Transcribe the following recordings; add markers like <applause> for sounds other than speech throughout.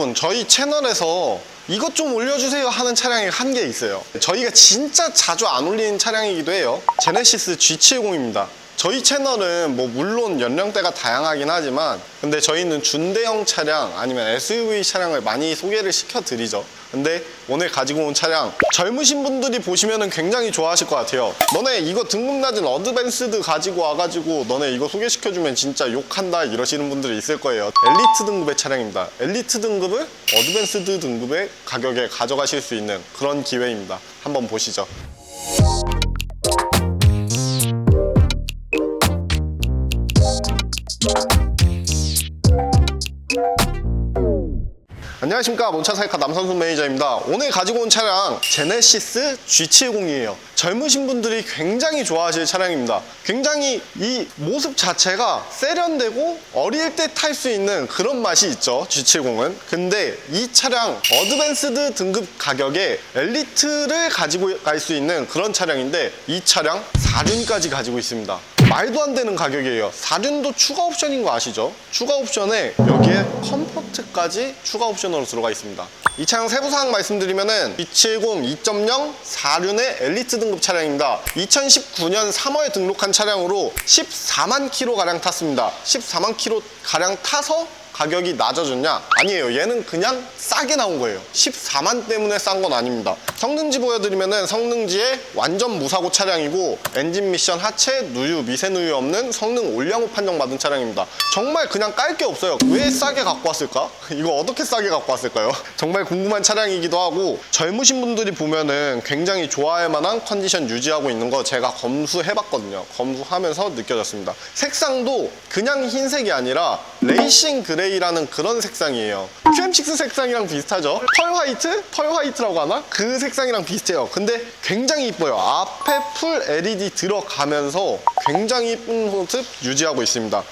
여러분 저희 채널에서 이것 좀 올려주세요 하는 차량이 한 개 있어요. 저희가 진짜 자주 안 올리는 차량이기도 해요. 제네시스 G70입니다 저희 채널은 뭐 물론 연령대가 다양하긴 하지만 근데 저희는 준대형 차량 아니면 SUV 차량을 많이 소개를 시켜드리죠. 근데 오늘 가지고 온 차량 젊으신 분들이 보시면 굉장히 좋아하실 것 같아요. 너네 이거 등급 낮은 어드밴스드 가지고 와가지고 너네 이거 소개시켜주면 진짜 욕한다 이러시는 분들이 있을 거예요. 엘리트 등급의 차량입니다. 엘리트 등급을 어드밴스드 등급의 가격에 가져가실 수 있는 그런 기회입니다. 한번 보시죠 안녕하십니까. 몬차사이카 남선수 매니저입니다. 오늘 가지고 온 차량 제네시스 G70이에요. 젊으신 분들이 굉장히 좋아하실 차량입니다. 굉장히 이 모습 자체가 세련되고 어릴 때 탈 수 있는 그런 맛이 있죠 G70은. 근데 이 차량 어드밴스드 등급 가격에 엘리트를 가지고 갈 수 있는 그런 차량인데 이 차량 4륜까지 가지고 있습니다 말도 안 되는 가격이에요. 4륜도 추가 옵션인 거 아시죠? 추가 옵션에 여기에 컴포트까지 추가 옵션으로 들어가 있습니다. 이 차량 세부사항 말씀드리면은 270 2.0 4륜의 엘리트 등급 차량입니다. 2019년 3월에 등록한 차량으로 14만 킬로 가량 탔습니다. 14만 킬로 가량 타서 가격이 낮아졌냐? 아니에요. 얘는 그냥 싸게 나온 거예요. 14만 때문에 싼 건 아닙니다. 성능지 보여드리면은 성능지에 완전 무사고 차량이고 엔진 미션 하체, 누유, 미세 누유 없는 성능 올량호 판정 받은 차량입니다. 정말 그냥 깔 게 없어요. 왜 싸게 갖고 왔을까? <laughs> 이거 어떻게 싸게 갖고 왔을까요? <laughs> 정말 궁금한 차량이기도 하고 젊으신 분들이 보면은 굉장히 좋아할 만한 컨디션 유지하고 있는 거 제가 검수해봤거든요. 검수하면서 느껴졌습니다. 색상도 그냥 흰색이 아니라 레이싱 그레이 라는 그런 색상이에요. QM6 색상이랑 비슷하죠? 펄 화이트? 펄 화이트라고 하나? 그 색상이랑 비슷해요. 근데 굉장히 이뻐요. 앞에 풀 LED 들어가면서 굉장히 이쁜 모습 유지하고 있습니다.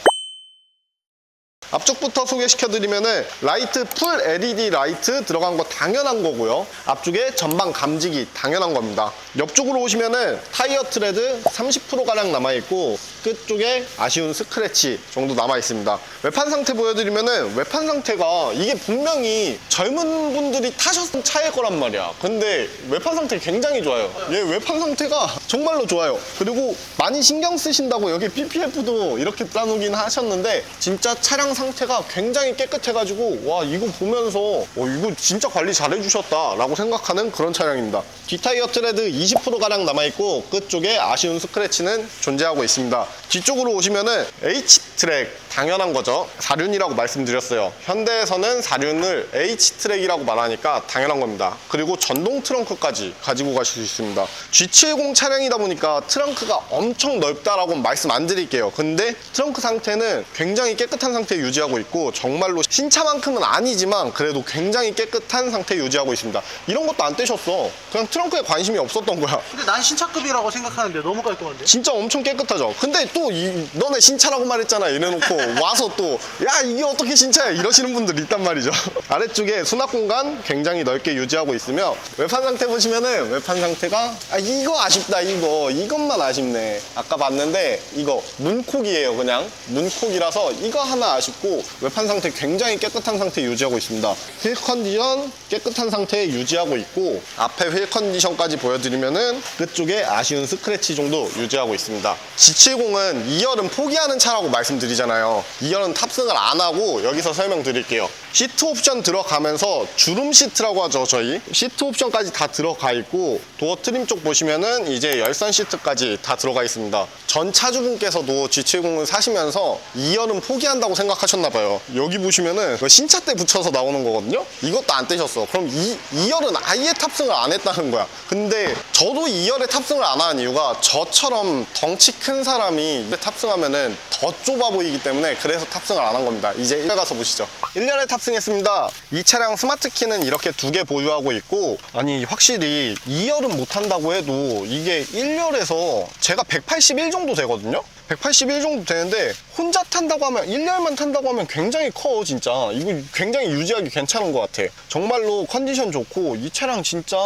앞쪽부터 소개시켜드리면 은 라이트 풀 LED 라이트 들어간 거 당연한 거고요. 앞쪽에 전방 감지기 당연한 겁니다. 옆쪽으로 오시면 은 타이어 트레드 30%가량 남아있고 끝 쪽에 아쉬운 스크래치 정도 남아 있습니다. 외판 상태 보여드리면은 외판 상태가 이게 분명히 젊은 분들이 타셨던 차일 거란 말이야. 근데 외판 상태 굉장히 좋아요. 얘 외판 상태가 정말로 좋아요. 그리고 많이 신경 쓰신다고 여기 PPF도 이렇게 따놓긴 하셨는데 진짜 차량 상태가 굉장히 깨끗해가지고 와 이거 보면서 어, 이거 진짜 관리 잘 해주셨다라고 생각하는 그런 차량입니다. 뒷타이어 트레드 20%가량 남아 있고 끝 쪽에 아쉬운 스크래치는 존재하고 있습니다. 뒤쪽으로 오시면은 H트랙 당연한 거죠. 4륜이라고 말씀드렸어요. 현대에서는 4륜을 H트랙이라고 말하니까 당연한 겁니다. 그리고 전동 트렁크까지 가지고 가실 수 있습니다. G70 차량이다 보니까 트렁크가 엄청 넓다라고 말씀 안 드릴게요. 근데 트렁크 상태는 굉장히 깨끗한 상태 유지하고 있고 정말로 신차만큼은 아니지만 그래도 굉장히 깨끗한 상태 유지하고 있습니다. 이런 것도 안 떼셨어. 그냥 트렁크에 관심이 없었던 거야. 근데 난 신차급이라고 생각하는데 너무 깔끔한데? 진짜 엄청 깨끗하죠. 근데 또 이, 너네 신차라고 말했잖아. 이래놓고 <laughs> 와서 또 야 이게 어떻게 신차야 이러시는 분들 있단 말이죠. <laughs> 아래쪽에 수납 공간 굉장히 넓게 유지하고 있으며 외판 상태 보시면은 외판 상태가 아 이거 아쉽다 이거 이것만 아쉽네. 아까 봤는데 이거 문콕이에요 그냥 문콕이라서 이거 하나 아쉽고 외판 상태 굉장히 깨끗한 상태 유지하고 있습니다. 휠 컨디션 깨끗한 상태 유지하고 있고 앞에 휠 컨디션까지 보여드리면은 끝쪽에 아쉬운 스크래치 정도 유지하고 있습니다. G70 은 2열은 포기하는 차라고 말씀드리잖아요. 2열은 탑승을 안 하고 여기서 설명드릴게요. 시트 옵션 들어가면서 주름 시트라고 하죠 저희 시트 옵션까지 다 들어가 있고 도어 트림 쪽 보시면은 이제 열선 시트까지 다 들어가 있습니다. 전 차주분께서도 G70을 사시면서 2열은 포기한다고 생각하셨나 봐요. 여기 보시면은 그 신차 때 붙여서 나오는 거거든요. 이것도 안 떼셨어. 그럼 이 2열은 아예 탑승을 안 했다는 거야. 근데 저도 2열에 탑승을 안 하는 이유가 저처럼 덩치 큰 사람이 탑승하면은 더 좁아 보이기 때문에 그래서 탑승을 안 한 겁니다. 이제 1열 가서 보시죠. 1열에 탑승했습니다. 이 차량 스마트 키는 이렇게 두 개 보유하고 있고 아니 확실히 2열은 못 한다고 해도 이게 1열에서 제가 181 정도 되거든요. 181 정도 되는데 혼자 탄다고 하면 1열만 탄다고 하면 굉장히 커 진짜 이거 굉장히 유지하기 괜찮은 것 같아 정말로 컨디션 좋고 이 차량 진짜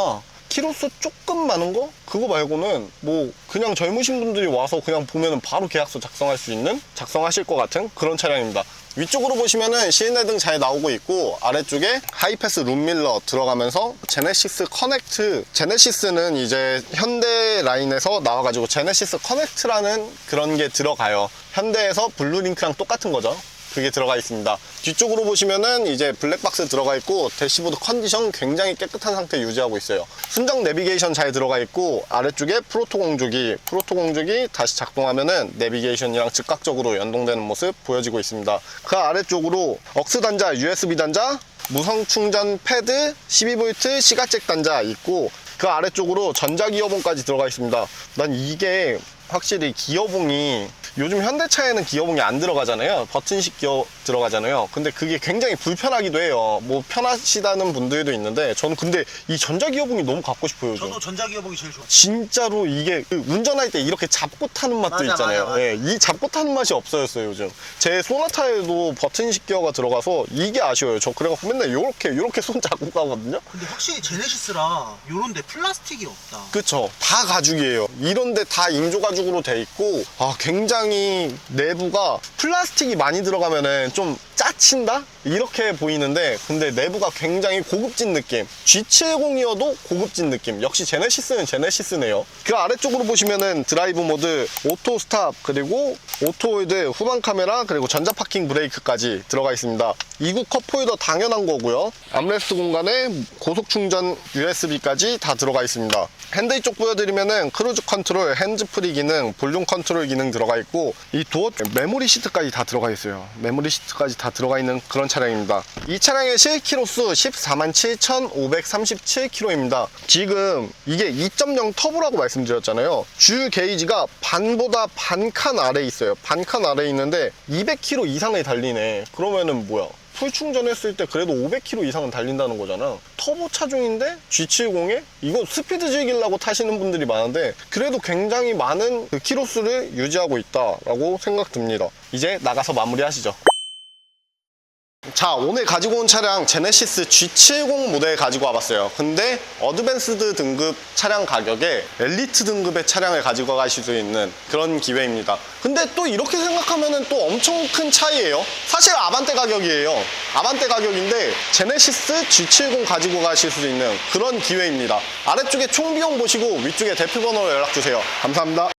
키로수 조금 많은 거? 그거 말고는 뭐 그냥 젊으신 분들이 와서 그냥 보면은 바로 계약서 작성할 수 있는 작성하실 것 같은 그런 차량입니다. 위쪽으로 보시면은 시인의 등잘 나오고 있고 아래쪽에 하이패스 룸밀러 들어가면서 제네시스 커넥트 제네시스는 이제 현대 라인에서 나와가지고 제네시스 커넥트라는 그런 게 들어가요. 현대에서 블루링크랑 똑같은 거죠 그게 들어가 있습니다. 뒤쪽으로 보시면은 이제 블랙박스 들어가 있고 대시보드 컨디션 굉장히 깨끗한 상태 유지하고 있어요. 순정 내비게이션 잘 들어가 있고 아래쪽에 프로토 공조기, 프로토 공조기 다시 작동하면은 내비게이션이랑 즉각적으로 연동되는 모습 보여지고 있습니다. 그 아래쪽으로 억스 단자, USB 단자, 무선 충전 패드, 12V 시가잭 단자 있고 그 아래쪽으로 전자기어봉까지 들어가 있습니다. 난 이게 확실히 기어봉이 요즘 현대차에는 기어봉이 안 들어가잖아요. 버튼식 기어 들어가잖아요. 근데 그게 굉장히 불편하기도 해요. 뭐 편하시다는 분들도 있는데 저는 근데 이 전자기어봉이 너무 갖고 싶어요. 요즘. 저도 전자기어봉이 제일 좋아. 진짜로 이게 그 운전할 때 이렇게 잡고 타는 맛도 맞아, 있잖아요. 맞아, 맞아. 예, 이 잡고 타는 맛이 없어졌어요, 요즘. 제 소나타에도 버튼식 기어가 들어가서 이게 아쉬워요. 저 그래갖고 맨날 요렇게, 요렇게 손 잡고 가거든요. 근데 확실히 제네시스라 요런데 플라스틱이 없다. 그쵸. 다 가죽이에요. 이런데 다 인조 가죽 으로 돼 있고, 아, 굉장히 내부가 플라스틱이 많이 들어가면은 좀 짜친다? 이렇게 보이는데, 근데 내부가 굉장히 고급진 느낌. G70이어도 고급진 느낌. 역시 제네시스는 제네시스네요. 그 아래쪽으로 보시면은 드라이브 모드, 오토 스탑, 그리고 오토 홀드, 후방 카메라, 그리고 전자 파킹 브레이크까지 들어가 있습니다. 이구 컵 홀더 당연한 거고요. 암레스트 공간에 고속 충전 USB까지 다 들어가 있습니다. 핸들 쪽 보여드리면은 크루즈 컨트롤, 핸즈프리 기능, 볼륨 컨트롤 기능 들어가 있고 이 도어 쪽 메모리 시트까지 다 들어가 있어요. 메모리 시트까지 다 들어가 있는 그런 차량입니다. 이 차량의 실키로수 14만 7,537km입니다. 지금 이게 2.0 터보라고 말씀드렸잖아요. 주 게이지가 반보다 반 칸 아래 있어요. 반 칸 아래 있는데 200km 이상을 달리네. 그러면은 뭐야? 풀 충전했을 때 그래도 500km 이상은 달린다는 거잖아. 터보 차종인데 G70에 이거 스피드 즐기려고 타시는 분들이 많은데 그래도 굉장히 많은 그 키로수를 유지하고 있다라고 생각됩니다. 이제 나가서 마무리하시죠. 자 오늘 가지고 온 차량 제네시스 G70 모델 가지고 와봤어요. 근데 어드밴스드 등급 차량 가격에 엘리트 등급의 차량을 가지고 가실 수 있는 그런 기회입니다. 근데 또 이렇게 생각하면 또 엄청 큰 차이예요. 사실 아반떼 가격이에요. 아반떼 가격인데 제네시스 G70 가지고 가실 수 있는 그런 기회입니다. 아래쪽에 총 비용 보시고 위쪽에 대표 번호로 연락주세요. 감사합니다